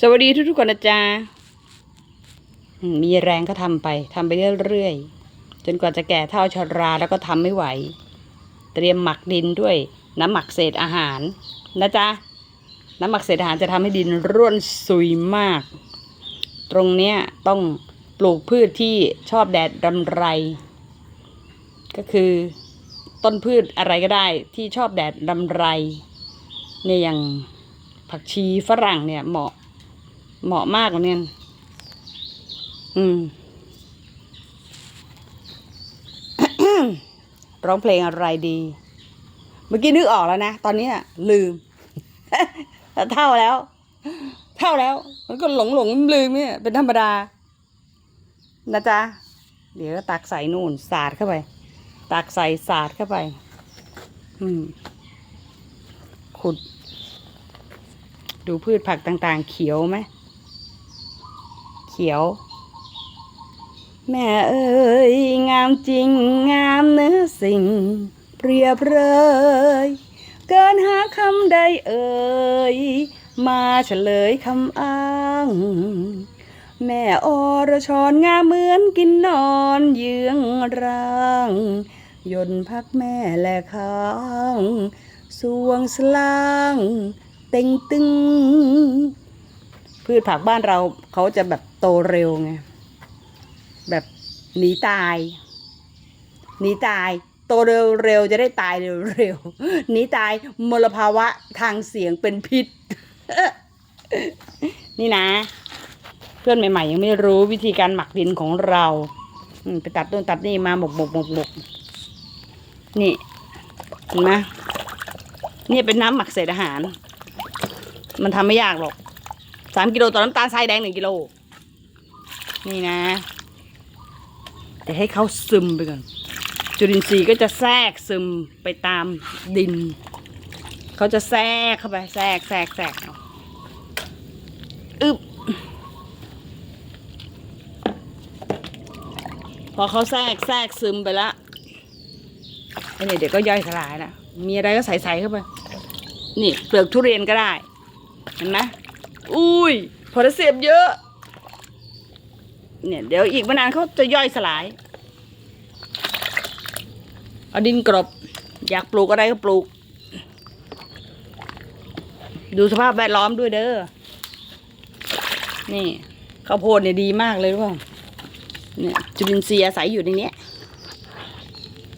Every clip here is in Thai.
สวัสดีทุกๆคนนะจ๊ะมมีแรงก็ทำไปทำไปเรื่อยๆจนกว่าจะแก่เท่าชราแล้วก็ทำไม่ไหว เตรียมหมักดินด้วย น้ำหมักเศษอาหารนะจ๊ะน้ำหมักเศษอาหารจะทำให้ดินร่วนซุยมาก ตรงเนี้ยต้องปลูกพืชที่ชอบแดดรำไร ก็คือต้นพืชอะไรก็ได้ที่ชอบแดดรำไรเนี่ยอย่างผักชีฝรั่งเนี่ยเหมาะ เหมาะมากเนี่ยอืม ร้องเพลงอะไรดี เมื่อกี้นึกออกแล้วนะ ตอนนี้ลืมเท่าแล้ว เท่าแล้ว มันก็หลงหลงลืมเนี่ย เป็นธรรมดา นะจ๊ะ เดี๋ยวตักใส่นู่น สาดเข้าไป ตักใส่สาดเข้าไป อืม ขุด ดูพืชผักต่างๆ เขียวไหม เขียว แม่เอ้ยงามจริงงามเนื้อสิ่ง เปรียบเลยเกินหาคำใดเอ่ยมาเฉลยคำอ้าง แม่อรชรงามเหมือนกินนอนเยื้องร่างยนพักแม่แลค้างสวงสลาง เต็งตึง พืชผักบ้านเราเขาจะแบบโตเร็วไงแบบหนีตายหนีตาย โตเร็วเร็วๆจะได้ตายเร็วเร็วๆหนีตายมลภาวะทางเสียงเป็นพิษ นี่นะ เพื่อนใหม่ ๆ ยังไม่รู้วิธีการหมักดินของเราไปตัดต้นตัดนี่มาหมกหมกหมกหมกนี่เห็นไหมนี่เป็นน้ำหมักเศษอาหาร มันทำไม่ยากหรอก สามกิโลต่อน้ำตาลทรายแดงหนึ่งกิโล นี่นะ แต่ให้เขาซึมไปก่อน จุลินทรีย์ก็จะแทรกซึมไปตามดิน เขาจะแทรกเข้าไป แทรกแทรกแทรกอึบพอเขาแทรกแทรกซึมไปละไอ้เนี่เดี๋ยวก็ย่อยสลายละมีอะไรก็ใส่ใส่เข้าไป นี่เปลือกทุเรียนก็ได้ เห็นไหม อุ้ยโพแทสเซียมเยอะ เนี่ย เดี๋ยวอีกไม่นานเขาจะย่อยสลาย เอาดินกรบ อยากปลูกอะไรก็ปลูก ดูสภาพแวดล้อมด้วยเด้อ นี่ข้าวโพดเนี่ยดีมากเลยรู้ป่าเนี่ยจุลินทรีย์อาศัยอยู่ในนี้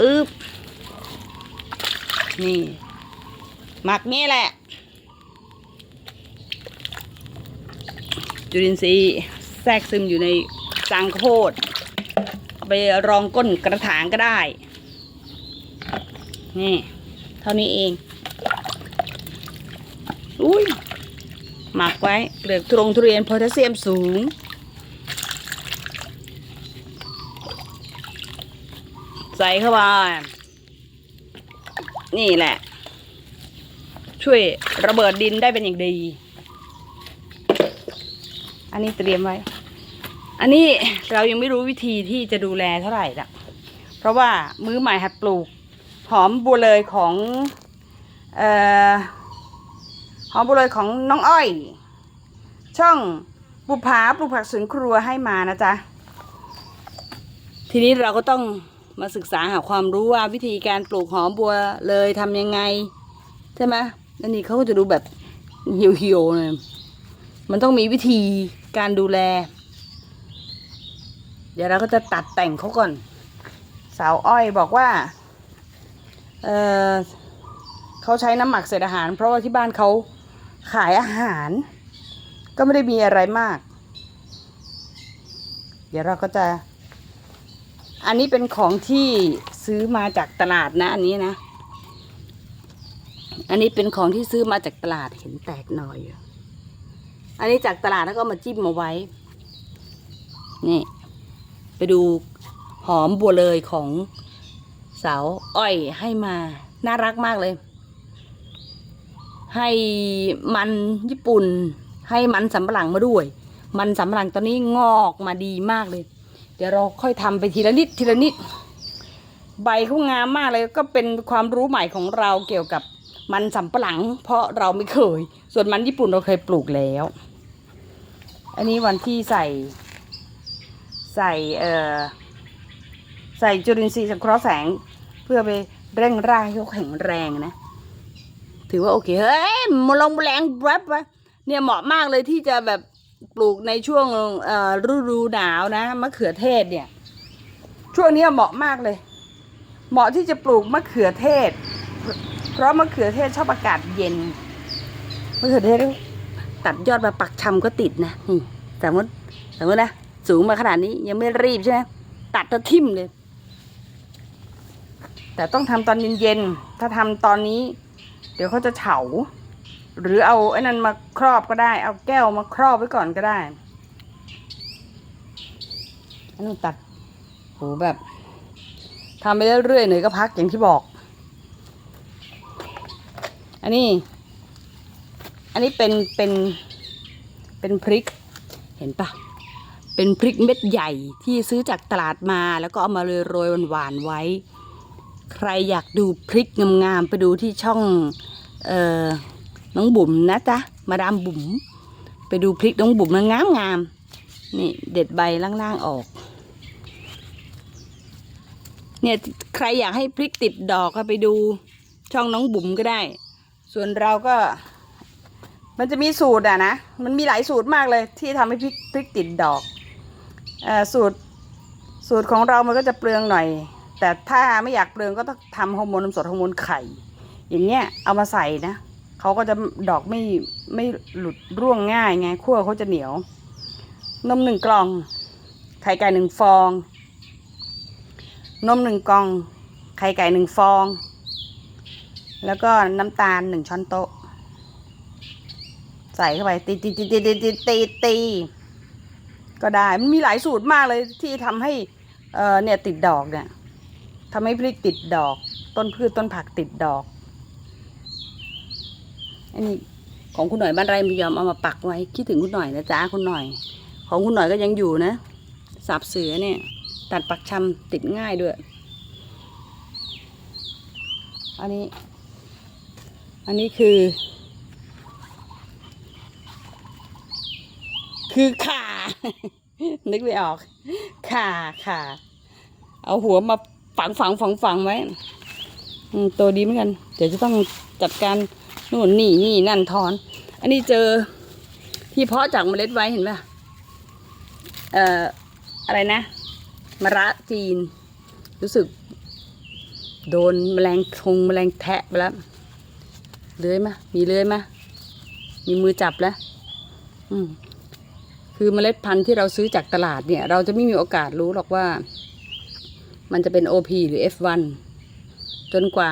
อึบนี่หมักนี่แหละ จุลินทรีย์แทรกซึมอยู่ในจังข้าวโพดเอาไปรองก้นกระถางก็ได้ นี่เท่านี้เอง อุ้ยหมักไว้เปลือกทุรงทุเรียนโพแทสเซียมสูง ใส่เข้าไปนี่แหละ ช่วยระเบิดดินได้เป็นอย่างดี อันนี้เตรียมไว้ อันนี้เรายังไม่รู้วิธีที่จะดูแลเท่าไหร่ละเพราะว่ามือใหม่หัดปลูก หอมบัวเลยของเอ่อหอมบัวเลยของน้องอ้อย ช่องปุผาปลูกผักสวนครัวให้มานะจ๊ะ ทีนี้เราก็ต้องมาศึกษาหาความรู้ว่าวิธีการปลูกหอมบัวเลยทำยังไง ใช่ไหมอันนี้เขาก็จะดูแบบเหี่ยวๆเลยมันต้องมีวิธี การดูแล เดี๋ยวเราก็จะตัดแต่งเขาก่อน สาวอ้อยบอกว่า เออเขาใช้น้ำหมักเศษอาหาร เพราะว่าที่บ้านเขาขายอาหาร ก็ไม่ได้มีอะไรมาก เดี๋ยวเราก็จะ อันนี้เป็นของที่ซื้อมาจากตลาดนะ อันนี้นะ อันนี้เป็นของที่ซื้อมาจากตลาดเห็นแตกหน่อยอยู่ อันนี้จากตลาดแล้วก็มาจิ้มมาไว้ นี่ ไปดูหอมบัวเลยของสาวอ้อยให้มา น่ารักมากเลย ให้มันญี่ปุ่น ให้มันสำปะหลังมาด้วย มันสำปะหลังตอนนี้งอกมาดีมากเลย เดี๋ยวเราค่อยทำไปทีละนิดทีละนิด ใบเขางามมากเลยก็เป็นความรู้ใหม่ของเราเกี่ยวกับ มันสำปะหลัง เพราะเราไม่เคย ส่วนมันญี่ปุ่นเราเคยปลูกแล้ว อันนี้วันที่ใส่ ใส่เอ่อใส่จุลินทรีย์สังเคราะห์แสง เพื่อไปเร่งรากให้เขาแข็งแรงนะ ถือว่าโอเค เฮ้ยมลงแมลงแวบวะเนี่ยเหมาะมากเลยที่จะแบบปลูกในช่วงเอ่อฤดูหนาวนะ มะเขือเทศเนี่ย ช่วงนี้เหมาะมากเลย เหมาะที่จะปลูกมะเขือเทศ เพราะมะเขือเทศชอบอากาศเย็นมะเขือเทศตัดยอดมาปักชำก็ติดนะนี่สมมติสมมตินะสูงมาขนาดนี้ยังไม่รีบใช่ไหมตัดจะทิ่มเลย แต่ต้องทำตอนเย็นๆถ้าทำตอนนี้ เดี๋ยวเขาจะเฉา หรือเอาไอ้นั้นมาครอบก็ได้ เอาแก้วมาครอบไว้ก่อนก็ได้อันนู้นตัดโหแบบทำไปเรื่อยๆหน่อยก็พักอย่างที่บอก อันนี้ อันนี้เป็นเป็นเป็นพริกเห็นปะเป็นพริกเม็ดใหญ่ที่ซื้อจากตลาดมาแล้วก็เอามาโรยหวานๆไว้ ใครอยากดูพริกงามๆไปดูที่ช่องเอ่อน้องบุ๋มนะจ๊ะมาดามบุ๋มไปดูพริกน้องบุ๋มมันงามงามนี่เด็ดใบล่างๆออก เนี่ยใครอยากให้พริกติดดอกก็ไปดูช่องน้องบุ๋มก็ได้ ส่วนเราก็ มันจะมีสูตรอะนะ มันมีหลายสูตรมากเลยที่ทำให้พริกพริกติดดอกออสูตรสูตรของเรามันก็จะเปลืองหน่อย แต่ถ้าไม่อยากเปลืองก็ต้องทำฮอร์โมนนมสดฮอร์โมนไข่ อย่างเงี้ยเอามาใส่นะเขาก็จะดอกไม่ไม่หลุดร่วงง่ายไงขั้วเขาจะเหนียวนมหนึ่งกล่อง ไข่ไก่หนึ่งฟอง นมหนึ่งกล่อง ไข่ไก่หนึ่งฟอง แล้วก็น้ำตาลหนึ่งช้อนโต๊ะ ใส่เข้าไปตีตีตีตีตีตีตีตีก็ได้มันมีหลายสูตรมากเลยที่ทำให้เอ่อเนี่ยติดดอกเนี่ยทำให้พริกติดดอก ต้นพืชต้นผักติดดอกอันนี้ของคุณหน่อยบ้านไรไม่ยอมเอามาปักไว้คิดถึงคุณหน่อยนะจ๊ะคุณหน่อย ของคุณหน่อยก็ยังอยู่นะสับเสือเนี่ย ตัดปักชำติดง่ายด้วย อันนี้ อันนี้คือ คือขานึกไม่ออกขาขาเอาหัวมาฝังฝังฝังฝังไว้ตัวดีเหมือนกัน เดี๋ยวจะต้องจัดการนู่นนี่นี่นั่นถอน อันนี้เจอที่เพาะจากเมล็ดไว้เห็นไหมเอ่ออะไรนะมะระจีน รู้สึก โดนแมลงทงแมลงแทะไปแล้ว เลื้อยมะมีเลื้อยมะมีมือจับแล้วอืมคือเมล็ดพันธุ์ที่เราซื้อจากตลาดเนี่ย เราจะไม่มีโอกาสรู้หรอกว่า มันจะเป็น OP หรือ F1 จนกว่า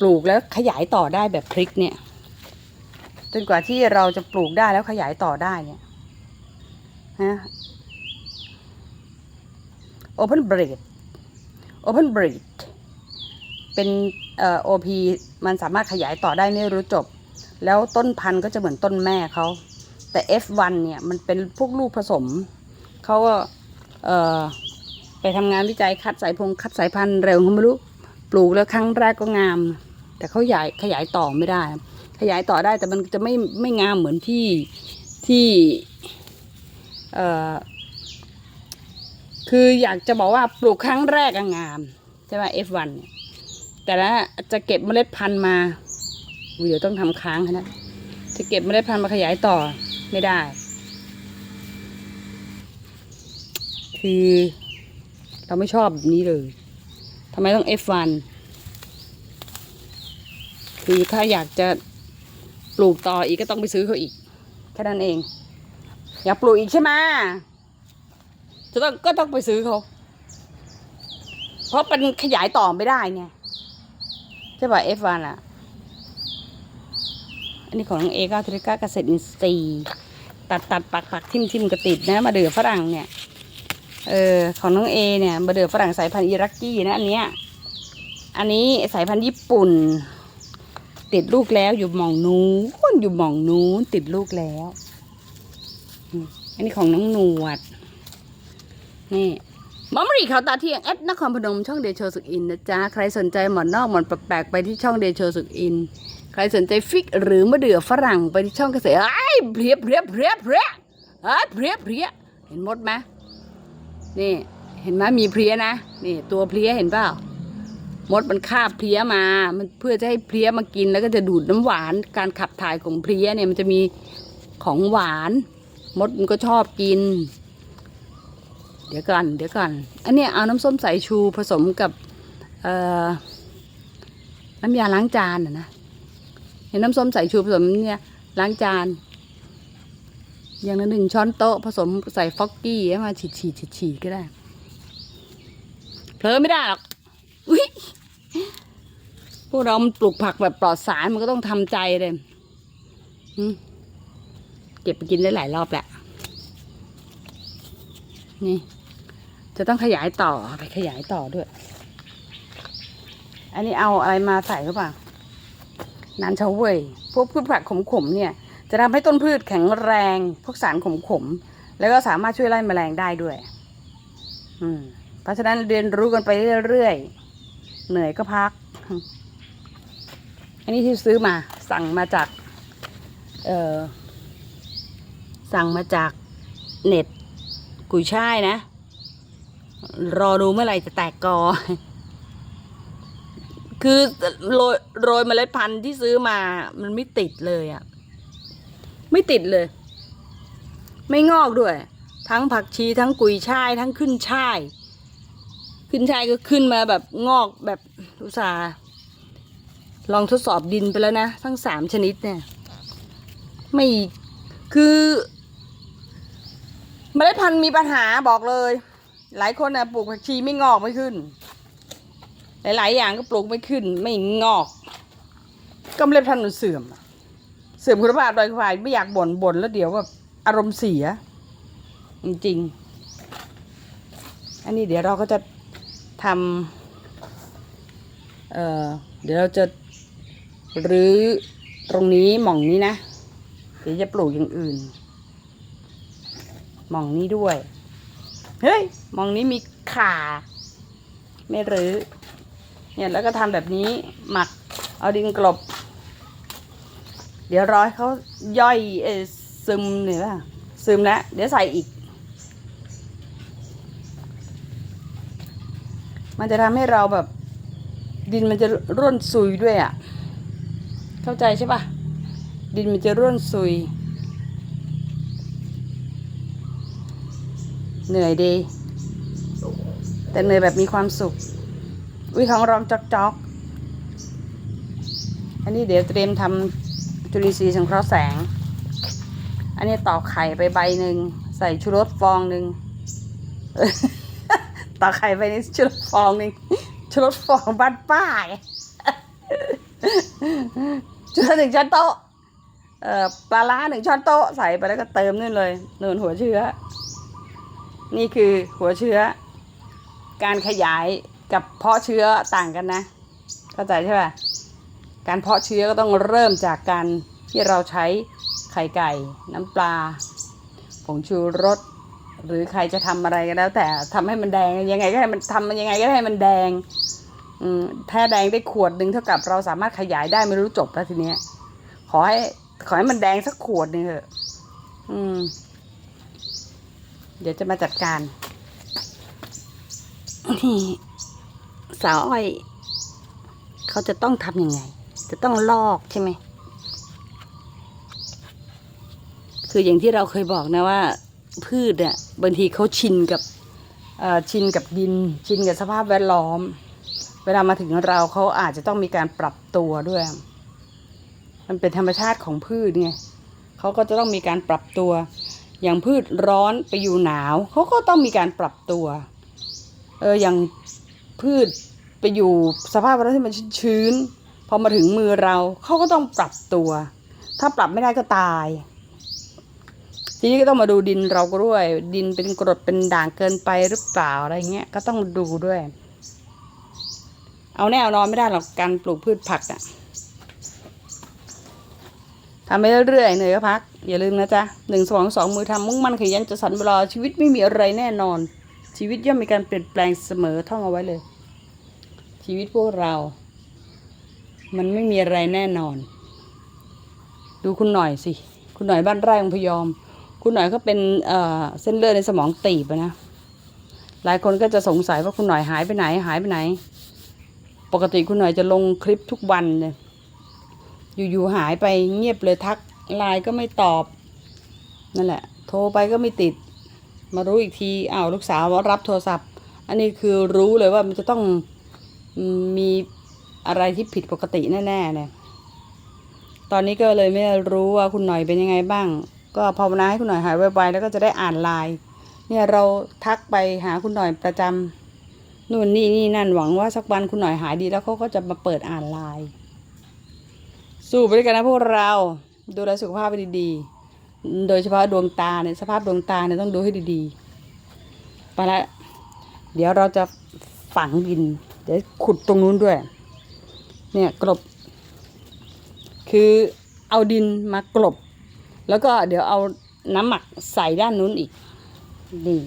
ปลูกแล้วขยายต่อได้แบบพริกเนี่ย จนกว่าที่เราจะปลูกได้แล้วขยายต่อได้เนี่ยฮะ Open breed Open breed เป็นเอ่อ OP มันสามารถขยายต่อได้ไม่รู้จบ แล้วต้นพันธุ์ก็จะเหมือนต้นแม่เขา แต่ F1 เนี่ยมันเป็นพวกลูกผสม เขาก็ไปทำงานวิจัยคัดสายพงคัดสายพันธุ์เร็วเขาไม่รู้ ปลูกแล้วครั้งแรกก็งาม แต่เขาขยายขยายต่อไม่ได้ ขยายต่อได้แต่มันจะไม่ไม่งามเหมือนที่ที่คืออยากจะบอกว่าปลูกครั้งแรกอะงามใช่ไหม F1 เนี่ย แต่ละจะเก็บเมล็ดพันธุ์มาเดี๋ยวต้องทำค้างนะจะเก็บเมล็ดพันธุ์มาขยายต่อไม่ได้ คือเราไม่ชอบแบบนี้เลยทำไมต้อง F1 คือถ้าอยากจะปลูกต่ออีกก็ต้องไปซื้อเขาอีกแค่นั้นเอง อยากปลูกอีกใช่ไหมจะต้องก็ต้องไปซื้อเขา เพราะเป็นขยายต่อไม่ได้ไง ช่ป่ะ F1 อะ อันนี้ของน้องเอก็ทริก้าเกษตรอินทรีย์ตัดตัดปักปักทิมทิมกระติดนะมาเดือฝรั่งเนี่ย เออของน้องเอเนี่ยมาเดือฝรั่งสายพันธุ์อิรักกี้นะอันเนี้ย อันนี้สายพันธุ์ญี่ปุ่น ติดลูกแล้วอยู่หมองนู้นอยู่หมองนู้นติดลูกแล้ว อันนี้ของน้องหนวด นี่ มอมรีข่าวตาเที่ยงแอดนครพนมช่องเดโชสุกอินนะจ๊ะ ใครสนใจหมอนนอกหมอนแปลกๆไปที่ช่องเดโชสุกอิน ใครสนใจฟิกหรือมะเดื่อฝรั่งไปที่ช่องเกษตรไอ้ยเพียบเพียบเพียบเพียบเอ้ยเพียบเพียบเห็นมดไหมนี่เห็นไหมมีเพลียนะนี่ตัวเพลียเห็นเปล่ามดมันคาบเพลียมา มันเพื่อจะให้เพลียมากินแล้วก็จะดูดน้ำหวานการขับถ่ายของเพลียเนี่ยมันจะมีของหวาน มดมันก็ชอบกิน เดี๋ยวก่อนเดี๋ยวก่อน อันนี้เอาน้ำส้มสายชูผสมกับเอน้ำยาล้างจานนะเห็นน้ำส้มสายชูผสมเนี่ยล้างจาน อย่างละหนึ่งช้อนโต๊ะผสมใส่ฟอกกี้ให้มาฉีดฉีดฉีดฉีดก็ได้เผลอไม่ได้หรอกอุ๊ยพวกเรามันปลูกผักแบบปลอดสารมันก็ต้องทำใจเลยเก็บไปกินได้หลายรอบแหละนี่ จะต้องขยายต่อไปขยายต่อด้วย อันนี้เอาอะไรมาใส่หรือเปล่านันเฉาเว่ยพวกพืชผักขมๆเนี่ย จะทำให้ต้นพืชแข็งแรง พวกสารขมๆแล้วก็สามารถช่วยไล่แมลงได้ด้วย อืม เพราะฉะนั้นเรียนรู้กันไปเรื่อยๆเหนื่อยก็พัก อันนี้ที่ซื้อมาสั่งมาจาก เออสั่งมาจากเน็ตกุยช่ายนะ รอดูเมื่อไหร่จะแตกกอ คือโรยโรยเมล็ดพันธุ์ที่ซื้อมา มันไม่ติดเลยอะ่ะ ไม่ติดเลย ไม่งอกด้วย ทั้งผักชีทั้งกุยช่าย ทั้งขึ้นช่าย ขึ้นช่ายก็ขึ้นมาแบบงอกแบบอุตสาลองทดสอบดินไปแล้วนะ ทั้งสามชนิดเนี่ย ไม่คือเมล็ดพันธุ์มีปัญหาบอกเลย หลายคนนะปลูกผักชีไม่งอกไม่ขึ้น หลาย ๆ อย่างก็ปลูกไม่ขึ้น ไม่งอก ก็เล็ดพันมันเสื่อม เสื่อมคุณภาพโดยควายไม่อยากบ่นบ่นแล้วเดี๋ยวแบบอารมณ์เสีย จริง ๆ อันนี้เดี๋ยวเราก็จะทำเอ่อเดี๋ยวเราจะรื้อตรงนี้หม่องนี้นะ เดี๋ยวจะปลูกอย่างอื่น หม่องนี้ด้วย เฮ้ย มองนี้มีข่า ไม่รื้อเนี่ยแล้วก็ทำแบบนี้หมักเอาดินกลบ เดี๋ยวรอให้เขาย่อยเอซึมเนี่ยว่าซึมแล้วเดี๋ยวใส่อีก มันจะทำให้เราแบบ ดินมันจะร่วนซุยด้วยอะ่ะ เข้าใจใช่ปะดินมันจะร่วนซุย เหนื่อยดี แต่เหนื่อยแบบมีความสุข อุ้ยของรองจอกจอกอันนี้เดี๋ยวเตรียมทำจุลินทรีย์สังเคราะห์แสง อันนี้ตอกไข่ไปใบหนึ่งใส่ชูรสฟองหนึ่งตอกไข่ไปในชูรสฟองหนึ่งชูรสฟองบ้านป้าไงชูรสหนึ่งช้อนโต๊ะปลาล้าหนึ่งช้อนโต๊ะใส่ไปแล้วก็เติมนี่เลยนูนหัวเชื้อ นี่คือหัวเชื้อ การขยายกับเพาะเชื้อต่างกันนะ เข้าใจใช่ป่ะ การเพาะเชื้อก็ต้องเริ่มจากการที่เราใช้ไข่ไก่ น้ำปลา ผงชูรส หรือใครจะทำอะไรก็แล้ว แต่ทำให้มันแดงยังไงก็ให้มันทำมันยังไงก็ให้มันแดงถ้าแดงได้ขวดหนึ่งเท่ากับเราสามารถขยายได้ไม่รู้จบแล้วทีเนี้ย ขอให้ขอให้มันแดงสักขวดหนึ่งเถอะ อืม เดี๋ยวจะมาจัดการนี่สาวอ้อย เขาจะต้องทำยังไง จะต้องลอกใช่ไหม คืออย่างที่เราเคยบอกนะว่า พืชเนี่ยบางทีเขาชินกับชินกับดิน ชินกับสภาพแวดล้อม เวลามาถึงเราเขาอาจจะต้องมีการปรับตัวด้วย มันเป็นธรรมชาติของพืชไงเขาก็จะต้องมีการปรับตัว อย่างพืชร้อนไปอยู่หนาวเขาก็ต้องมีการปรับตัว เอออย่างพืชไปอยู่สภาพแวดล้อมที่มันชื้นๆพอมาถึงมือเราเขาก็ต้องปรับตัว ถ้าปรับไม่ได้ก็ตาย ทีนี้ก็ต้องมาดูดินเราก็ด้วย ดินเป็นกรดเป็นด่างเกินไปหรือเปล่าอะไรเงี้ยก็ต้องดูด้วย เอาแน่เอานอนไม่ได้หรอกการปลูกพืชผักอะ ทำไปเรื่อยๆเหนื่อยก็พัก อย่าลืมนะจ๊ะหนึ่งสองสองมือทำมุ่งมั่นขยันจะสันเวลาชีวิตไม่มีอะไรแน่นอน ชีวิตย่อมมีการเปลี่ยนแปลงเสมอท่องเอาไว้เลย ชีวิตพวกเรา มันไม่มีอะไรแน่นอน ดูคุณหน่อยสิ คุณหน่อยบ้านไร่องพยอม คุณหน่อยก็เป็นเอ่อเส้นเลือดในสมองตีบนะหลายคนก็จะสงสัยว่าคุณหน่อยหายไปไหนหายไปไหน ปกติคุณหน่อยจะลงคลิปทุกวันเลย อยู่ๆหายไปเงียบเลยทักไลน์ก็ไม่ตอบ นั่นแหละ โทรไปก็ไม่ติด มารู้อีกทีอ้าวลูกสาวรับโทรศัพท์ อันนี้คือรู้เลยว่ามันจะต้องมีอะไรที่ผิดปกติแน่ๆเนี่ยตอนนี้ก็เลยไม่รู้ว่าคุณหน่อยเป็นยังไงบ้าง ก็ภาวนาให้คุณหน่อยหายไวๆแล้วก็จะได้อ่านไลน์เนี่ยเราทักไปหาคุณหน่อยประจำนู่นนี่นี่นั่นหวังว่าสักวันคุณหน่อยหายดีแล้วเขาก็จะมาเปิดอ่านไลน์ สู้ไปด้วยกันนะพวกเราดูแลสุขภาพไปดีๆ โดยเฉพาะดวงตาเนี่ยสภาพดวงตาเนี่ยต้องดูให้ดีๆไปละเดี๋ยวเราจะฝังดิน เดี๋ยวขุดตรงนู้นด้วย เนี่ยกลบ คือเอาดินมากลบ แล้วก็เดี๋ยวเอาน้ำหมักใส่ด้านนู้นอีก นี่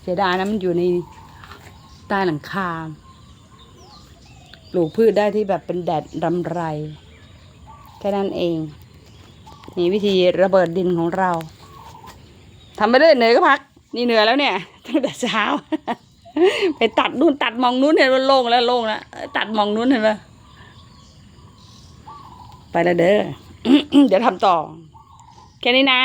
เสียดายนะมันอยู่ในใต้หลังคา ปลูกพืชได้ที่แบบเป็นแดดรำไร แค่นั้นเอง นี่วิธีระเบิดดินของเราทำไปเรื่อยเหนื่อยก็พัก นี่เหนื่อยแล้วเนี่ยตั้งแต่เช้า ไปตัดนู่นตัดมองนู้นเห็นว่าโล่งแล้วโล่งแล้วตัดมองนู้นเห็นปะไปแล้วเด้อเดี๋ยวทำต่อ แค่นี้นะ